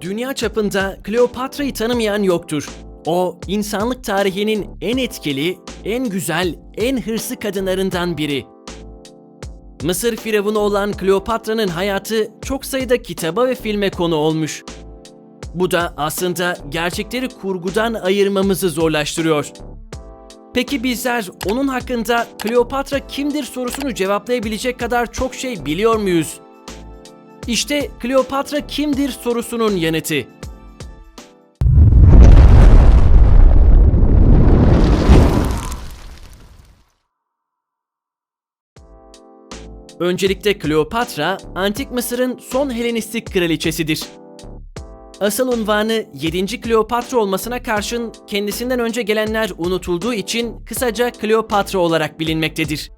Dünya çapında Kleopatra'yı tanımayan yoktur. O, insanlık tarihinin en etkili, en güzel, en hırslı kadınlarından biri. Mısır firavunu olan Kleopatra'nın hayatı çok sayıda kitaba ve filme konu olmuş. Bu da aslında gerçekleri kurgudan ayırmamızı zorlaştırıyor. Peki bizler onun hakkında Kleopatra kimdir sorusunu cevaplayabilecek kadar çok şey biliyor muyuz? İşte Kleopatra kimdir sorusunun yanıtı. Öncelikle Kleopatra, Antik Mısır'ın son Helenistik kraliçesidir. Asıl unvanı 7. Kleopatra olmasına karşın kendisinden önce gelenler unutulduğu için kısaca Kleopatra olarak bilinmektedir.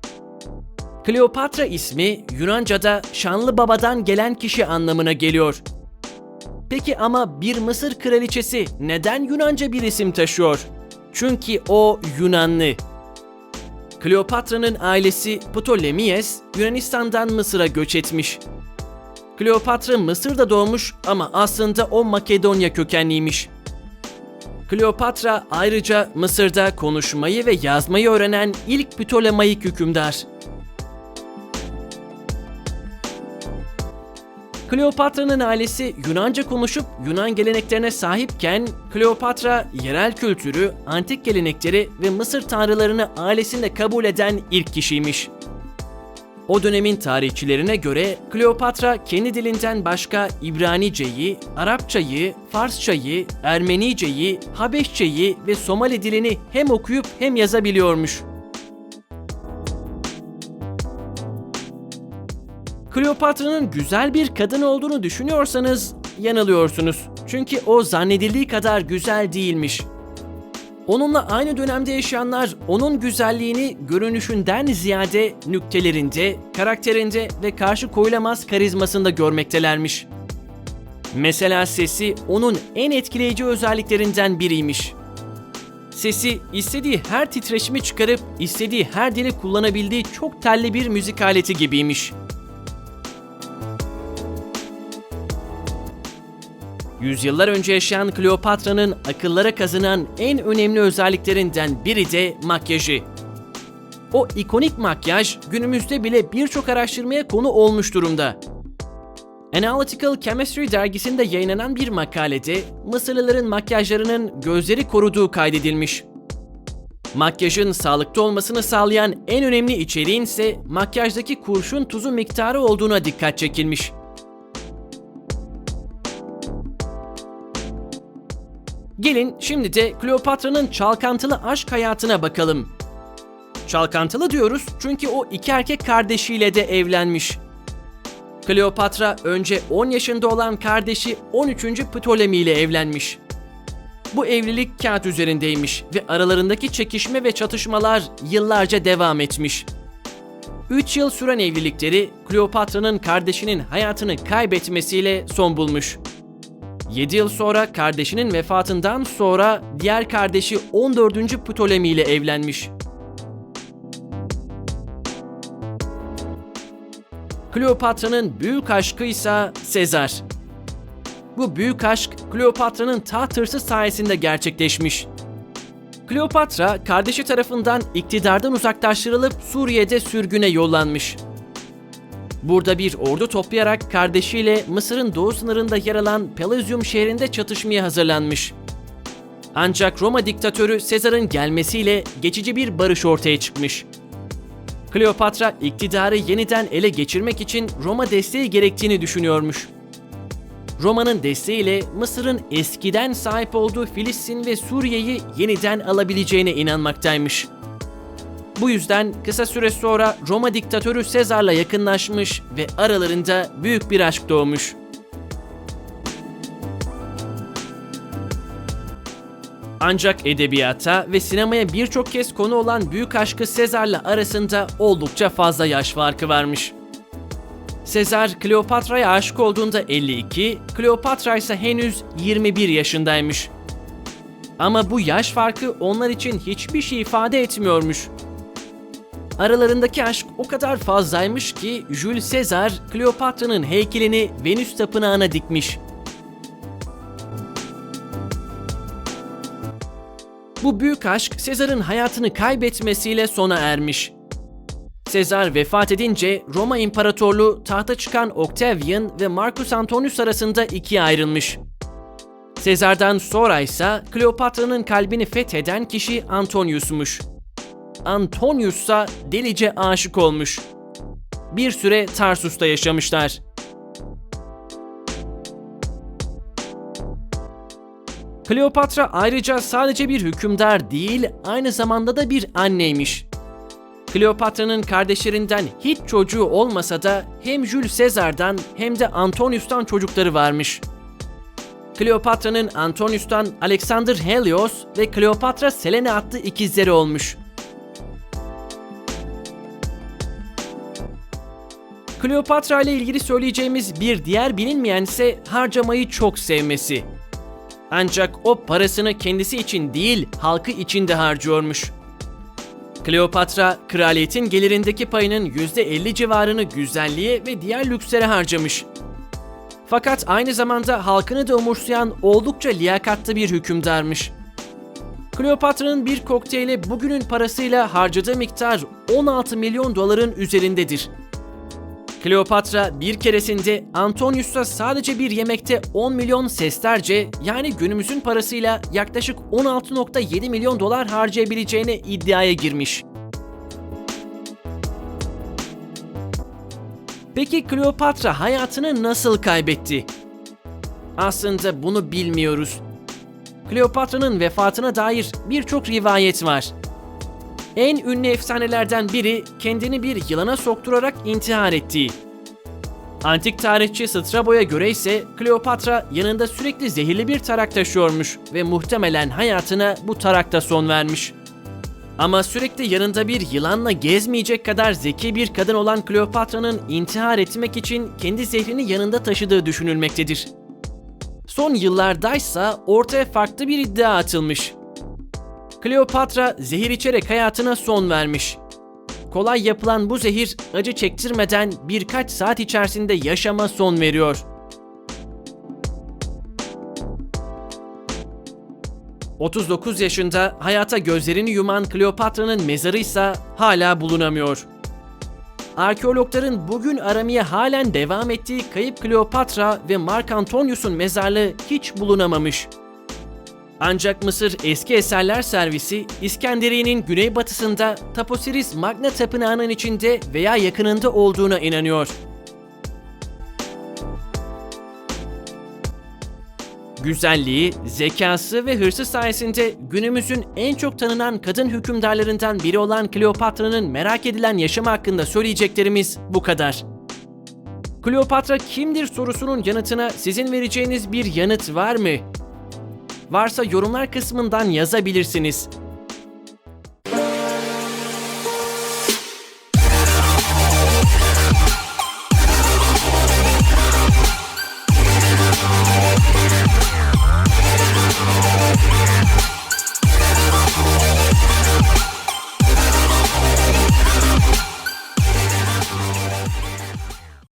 Kleopatra ismi Yunanca'da şanlı babadan gelen kişi anlamına geliyor. Peki ama bir Mısır kraliçesi neden Yunanca bir isim taşıyor? Çünkü o Yunanlı. Kleopatra'nın ailesi Ptolemies Yunanistan'dan Mısır'a göç etmiş. Kleopatra Mısır'da doğmuş ama aslında o Makedonya kökenliymiş. Kleopatra ayrıca Mısır'da konuşmayı ve yazmayı öğrenen ilk Ptolemaik hükümdar. Kleopatra'nın ailesi Yunanca konuşup Yunan geleneklerine sahipken Kleopatra yerel kültürü, antik gelenekleri ve Mısır tanrılarını ailesinde kabul eden ilk kişiymiş. O dönemin tarihçilerine göre Kleopatra kendi dilinden başka İbraniceyi, Arapçayı, Farsçayı, Ermeniceyi, Habeşçeyi ve Somali dilini hem okuyup hem yazabiliyormuş. Kleopatra'nın güzel bir kadın olduğunu düşünüyorsanız yanılıyorsunuz. Çünkü o zannedildiği kadar güzel değilmiş. Onunla aynı dönemde yaşayanlar onun güzelliğini görünüşünden ziyade nüktelerinde, karakterinde ve karşı koyulamaz karizmasında görmektelermiş. Mesela sesi onun en etkileyici özelliklerinden biriymiş. Sesi istediği her titreşimi çıkarıp istediği her dili kullanabildiği çok telli bir müzik aleti gibiymiş. Yüzyıllar önce yaşayan Kleopatra'nın akıllara kazınan en önemli özelliklerinden biri de makyajı. O ikonik makyaj günümüzde bile birçok araştırmaya konu olmuş durumda. Analytical Chemistry dergisinde yayınlanan bir makalede Mısırlıların makyajlarının gözleri koruduğu kaydedilmiş. Makyajın sağlıklı olmasını sağlayan en önemli içeriğin ise makyajdaki kurşun tuzu miktarı olduğuna dikkat çekilmiş. Gelin şimdi de Kleopatra'nın çalkantılı aşk hayatına bakalım. Çalkantılı diyoruz çünkü o iki erkek kardeşiyle de evlenmiş. Kleopatra önce 10 yaşında olan kardeşi 13. Ptolemy ile evlenmiş. Bu evlilik kağıt üzerindeymiş ve aralarındaki çekişme ve çatışmalar yıllarca devam etmiş. 3 yıl süren evlilikleri Kleopatra'nın kardeşinin hayatını kaybetmesiyle son bulmuş. 7 yıl sonra kardeşinin vefatından sonra diğer kardeşi 14. Ptolemy ile evlenmiş. Kleopatra'nın büyük aşkı ise Sezar. Bu büyük aşk Kleopatra'nın taht hırsı sayesinde gerçekleşmiş. Kleopatra kardeşi tarafından iktidardan uzaklaştırılıp Suriye'de sürgüne yollanmış. Burada bir ordu toplayarak kardeşiyle Mısır'ın doğu sınırında yer alan Pelusium şehrinde çatışmaya hazırlanmış. Ancak Roma diktatörü Sezar'ın gelmesiyle geçici bir barış ortaya çıkmış. Kleopatra iktidarı yeniden ele geçirmek için Roma desteği gerektiğini düşünüyormuş. Roma'nın desteğiyle Mısır'ın eskiden sahip olduğu Filistin ve Suriye'yi yeniden alabileceğine inanmaktaymış. Bu yüzden kısa süre sonra Roma diktatörü Sezar'la yakınlaşmış ve aralarında büyük bir aşk doğmuş. Ancak edebiyata ve sinemaya birçok kez konu olan büyük aşkı Sezar'la arasında oldukça fazla yaş farkı varmış. Sezar, Kleopatra'ya aşık olduğunda 52, Kleopatra ise henüz 21 yaşındaymış. Ama bu yaş farkı onlar için hiçbir şey ifade etmiyormuş. Aralarındaki aşk o kadar fazlaymış ki Jules Caesar Kleopatra'nın heykelini Venüs tapınağına dikmiş. Bu büyük aşk Sezar'ın hayatını kaybetmesiyle sona ermiş. Sezar vefat edince Roma İmparatorluğu tahta çıkan Octavian ve Marcus Antonius arasında ikiye ayrılmış. Sezar'dan sonra ise Kleopatra'nın kalbini fetheden kişi Antonius'muş. Antonius ise delice aşık olmuş. Bir süre Tarsus'ta yaşamışlar. Kleopatra ayrıca sadece bir hükümdar değil, aynı zamanda da bir anneymiş. Kleopatra'nın kardeşlerinden hiç çocuğu olmasa da hem Jules Caesar'dan hem de Antonius'tan çocukları varmış. Kleopatra'nın Antonius'tan Alexander Helios ve Kleopatra Selene adlı ikizleri olmuş. Kleopatra ile ilgili söyleyeceğimiz bir diğer bilinmeyen ise harcamayı çok sevmesi. Ancak o parasını kendisi için değil, halkı için de harcıyormuş. Kleopatra, kraliyetin gelirindeki payının %50 civarını güzelliğe ve diğer lükslere harcamış. Fakat aynı zamanda halkını da umursayan oldukça liyakatlı bir hükümdarmış. Kleopatra'nın bir kokteyli bugünün parasıyla harcadığı miktar 16 milyon doların üzerindedir. Kleopatra bir keresinde Antonius'a sadece bir yemekte 10 milyon sesterce yani günümüzün parasıyla yaklaşık 16.7 milyon dolar harcayabileceğine iddiaya girmiş. Peki Kleopatra hayatını nasıl kaybetti? Aslında bunu bilmiyoruz. Kleopatra'nın vefatına dair birçok rivayet var. En ünlü efsanelerden biri kendini bir yılana sokturarak intihar ettiği. Antik tarihçi Strabo'ya göre ise Kleopatra yanında sürekli zehirli bir tarak taşıyormuş ve muhtemelen hayatına bu tarakta son vermiş. Ama sürekli yanında bir yılanla gezmeyecek kadar zeki bir kadın olan Kleopatra'nın intihar etmek için kendi zehrini yanında taşıdığı düşünülmektedir. Son yıllardaysa ortaya farklı bir iddia atılmış. Kleopatra zehir içerek hayatına son vermiş. Kolay yapılan bu zehir acı çektirmeden birkaç saat içerisinde yaşama son veriyor. ...39 yaşında hayata gözlerini yuman Kleopatra'nın mezarı ise hala bulunamıyor. Arkeologların bugün aramaya halen devam ettiği kayıp Kleopatra ve Mark Antonius'un mezarlığı hiç bulunamamış. Ancak Mısır Eski Eserler Servisi, İskenderiye'nin güneybatısında Taposiris Magna Tapınağı'nın içinde veya yakınında olduğuna inanıyor. Güzelliği, zekası ve hırsı sayesinde günümüzün en çok tanınan kadın hükümdarlarından biri olan Kleopatra'nın merak edilen yaşamı hakkında söyleyeceklerimiz bu kadar. Kleopatra kimdir sorusunun yanıtına sizin vereceğiniz bir yanıt var mı? Varsa yorumlar kısmından yazabilirsiniz.